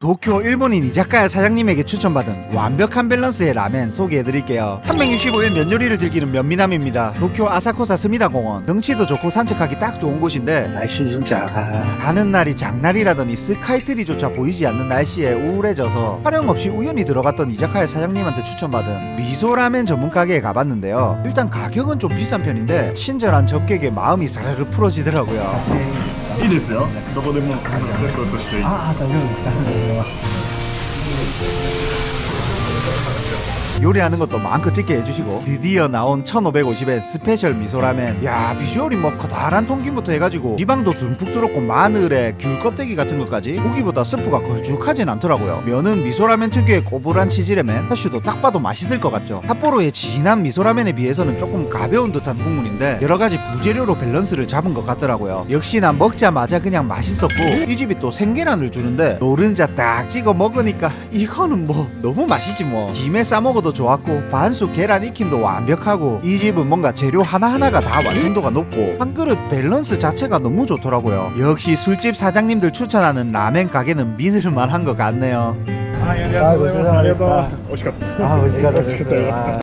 도쿄 일본인 이자카야 사장님에게 추천받은 완벽한 밸런스의 라멘 소개해드릴게요. 365일 면 요리를 즐기는 면미남입니다. 도쿄 아사쿠사 스미다 공원. 경치도 좋고 산책하기 딱 좋은 곳인데 날씨 진짜 아, 가는 날이 장날이라더니 스카이트리조차 보이지 않는 날씨에 우울해져서 촬영 없이 우연히 들어갔던 이자카야 사장님한테 추천받은 미소라멘 전문 가게에 가봤는데요. 일단 가격은 좀 비싼 편인데 친절한 접객의 마음이 사르르 풀어지더라고요. いいですよ。どこでもレストランとしていい。아大丈夫ですか？ 요리하는 것도 마음껏 찍게 해주시고 드디어 나온 1550엔 스페셜 미소라멘 야 비주얼이 뭐 커다란 통김부터 해가지고 지방도 듬뿍 들었고 마늘에 귤 껍데기 같은 것까지 고기보다 스프가 걸쭉하진 않더라고요. 면은 미소라멘 특유의 꼬불한 치즈레멘 하슈도 딱 봐도 맛있을 것 같죠. 삿포로의 진한 미소라멘에 비해서는 조금 가벼운 듯한 국물인데 여러가지 부재료로 밸런스를 잡은 것 같더라고요. 역시나 먹자마자 그냥 맛있었고 이 집이 또 생계란을 주는데 노른자 딱 찍어 먹으니까 이거는 뭐 너무 맛있지 뭐. 김에 싸먹어도 좋았고 반숙 계란 익힘도 완벽하고 이 집은 뭔가 재료 하나하나가 다 완성도가 높고 한 그릇 밸런스 자체가 너무 좋더라고요 역시 술집 사장님들 추천하는 라멘 가게는 믿을만한 것 같네요 はい、ありがとうございます。ありがとう。美味しかった。 아, 美味しかったです。美味しかったよかった。